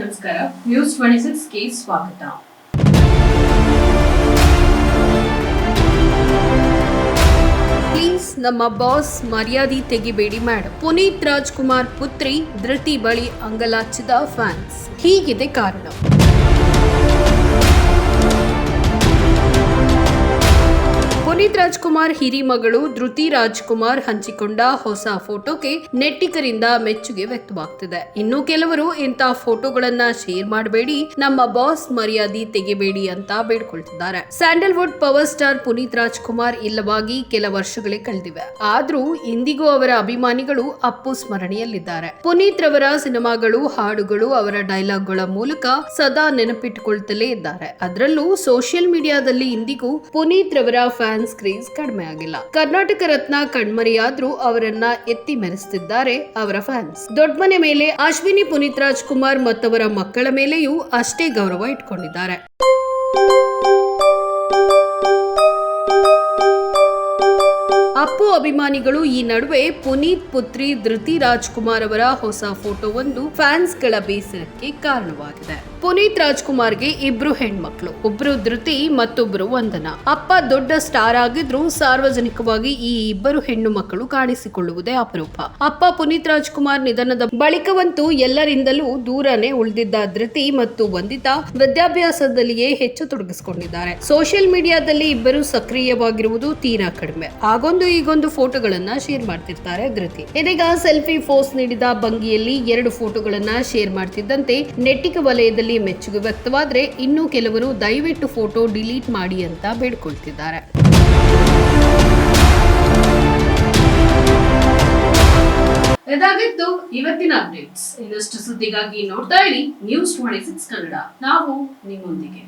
ನಮಸ್ಕಾರ. News twenty ಸಿಕ್ಸ್ಗೆ ಸ್ವಾಗತ. Please ನಮ್ಮ ಬಾಸ್ ಮರ್ಯಾದೆ ತೆಗಿಬೇಡಿ ಮೇಡಮ್ ಪುನೀತ್ ರಾಜ್ಕುಮಾರ್ ಪುತ್ರಿ, ಧೃತಿ ಬಳಿ ಅಂಗಲಾಚಿದ ಫ್ಯಾನ್ಸ್ ಹೀಗಿದೆ ಕಾರಣ. ಪುನೀತ್ ರಾಜ್ಕುಮಾರ್ ಹಿರಿಮಗಳು ಧೃತಿ ರಾಜ್ಕುಮಾರ್ ಹಂಚಿಕೊಂಡ ಹೊಸ ಫೋಟೋಗೆ ನೆಟ್ಟಿಕರಿಂದ ಮೆಚ್ಚುಗೆ ವ್ಯಕ್ತವಾಗ್ತಿದೆ. ಇನ್ನು ಕೆಲವರು ಇಂತಹ ಫೋಟೋಗಳನ್ನ ಶೇರ್ ಮಾಡಬೇಡಿ, ನಮ್ಮ ಬಾಸ್ ಮರ್ಯಾದೆ ತೆಗೆಬೇಡಿ ಅಂತ ಬೇಡ್ಕೊಳ್ತಿದ್ದಾರೆ. Sandalwood power star Puneeth Rajkumar ಇಲ್ಲವಾಗಿ ಕೆಲ ವರ್ಷಗಳೇ ಕಳೆದಿವೆ. ಆದ್ರೂ ಇಂದಿಗೂ ಅವರ ಅಭಿಮಾನಿಗಳು ಅಪ್ಪು ಸ್ಮರಣೆಯಲ್ಲಿದ್ದಾರೆ. ಪುನೀತ್ ರವರ ಸಿನಿಮಾಗಳು, ಹಾಡುಗಳು ಅವರ ಡೈಲಾಗ್ಗಳ ಮೂಲಕ ಸದಾ ನೆನಪಿಟ್ಟುಕೊಳ್ತಲೇ ಇದ್ದಾರೆ. ಅದರಲ್ಲೂ ಸೋಷಿಯಲ್ ಮೀಡಿಯಾದಲ್ಲಿ ಇಂದಿಗೂ ಪುನೀತ್ ರವರ ಫ್ಯಾನ್ಸ್ ಕ್ರೇಜ್ ಕಡಿಮೆ ಆಗಿಲ್ಲ. ಕರ್ನಾಟಕ ರತ್ನ ಕಣ್ಮರಿಯಾದ್ರೂ ಅವರನ್ನ ಎತ್ತಿ ಮೆರೆಸುತ್ತಿದ್ದಾರೆ ಅವರ ಫ್ಯಾನ್ಸ್. ದೊಡ್ಡಮನೆ ಮೇಲೆ ಅಶ್ವಿನಿ ಪುನೀತ್ ರಾಜ್ಕುಮಾರ್ ಮತ್ತವರ ಮಕ್ಕಳ ಮೇಲೆಯೂ ಅಷ್ಟೇ ಗೌರವ ಇಟ್ಕೊಂಡಿದ್ದಾರೆ. ಅಪ್ಪು ಅಭಿಮಾನಿಗಳು ಈ ನಡುವೆ ಪುನೀತ್ ಪುತ್ರಿ ಧೃತಿ ರಾಜ್ಕುಮಾರ್ ಅವರ ಹೊಸ ಫೋಟೋವೊಂದು ಫ್ಯಾನ್ಸ್ಗಳ ಬೇಸರಕ್ಕೆ ಕಾರಣವಾಗಿದೆ. ಪುನೀತ್ ರಾಜ್ಕುಮಾರ್ಗೆ ಇಬ್ರು ಹೆಣ್ಮಕ್ಳು, ಒಬ್ರು ಧೃತಿ ಮತ್ತೊಬ್ರು ವಂದನಾ. ಅಪ್ಪ ದೊಡ್ಡ ಸ್ಟಾರ್ ಆಗಿದ್ರು ಸಾರ್ವಜನಿಕವಾಗಿ ಈ ಇಬ್ಬರು ಹೆಣ್ಣು ಮಕ್ಕಳು ಕಾಣಿಸಿಕೊಳ್ಳುವುದೇ ಅಪರೂಪ. ಅಪ್ಪ ಪುನೀತ್ ರಾಜ್ಕುಮಾರ್ ನಿಧನದ ಬಳಿಕವಂತೂ ಎಲ್ಲರಿಂದಲೂ ದೂರನೇ ಉಳಿದಿದ್ದ ಧೃತಿ ಮತ್ತು ವಂದಿತಾ ವಿದ್ಯಾಭ್ಯಾಸದಲ್ಲಿಯೇ ಹೆಚ್ಚು ತೊಡಗಿಸಿಕೊಂಡಿದ್ದಾರೆ. ಸೋಷಿಯಲ್ ಮೀಡಿಯಾದಲ್ಲಿ ಇಬ್ಬರು ಸಕ್ರಿಯವಾಗಿರುವುದು ತೀರಾ ಕಡಿಮೆ. ಆಗೊಂದು ಈಗೊಂದು ಫೋಟೋಗಳನ್ನ ಶೇರ್ ಮಾಡ್ತಿರ್ತಾರೆ ಧೃತಿ ಇದೀಗ ಸೆಲ್ಫಿ ಪೋಸ್ಟ್ ನೀಡಿದ ಭಂಗಿಯಲ್ಲಿ ಎರಡು ಫೋಟೋಗಳನ್ನ ಶೇರ್ ಮಾಡ್ತಿದ್ದಂತೆ ನೆಟ್ಟಿಕ ವಲಯದಲ್ಲಿ ಮೆಚ್ಚುಗೆ ವ್ಯಕ್ತವಾದ್ರೆ ಇನ್ನು ಕೆಲವರು ದಯವಿಟ್ಟು ಫೋಟೋ ಡಿಲೀಟ್ ಮಾಡಿ ಅಂತ ಬೇಡ್ಕೊಳ್ತಿದ್ದಾರೆ. ಇದಾಗಿತ್ತು ಇವತ್ತಿನ ಅಪ್ಡೇಟ್ಸ್. ಇನ್ನಷ್ಟು ಸುದ್ದಿಗಾಗಿ ನೋಡ್ತಾ ಇರಿ. News twenty six Kannada. ನಾವು ನಿಮ್ಮೊಂದಿಗೆ.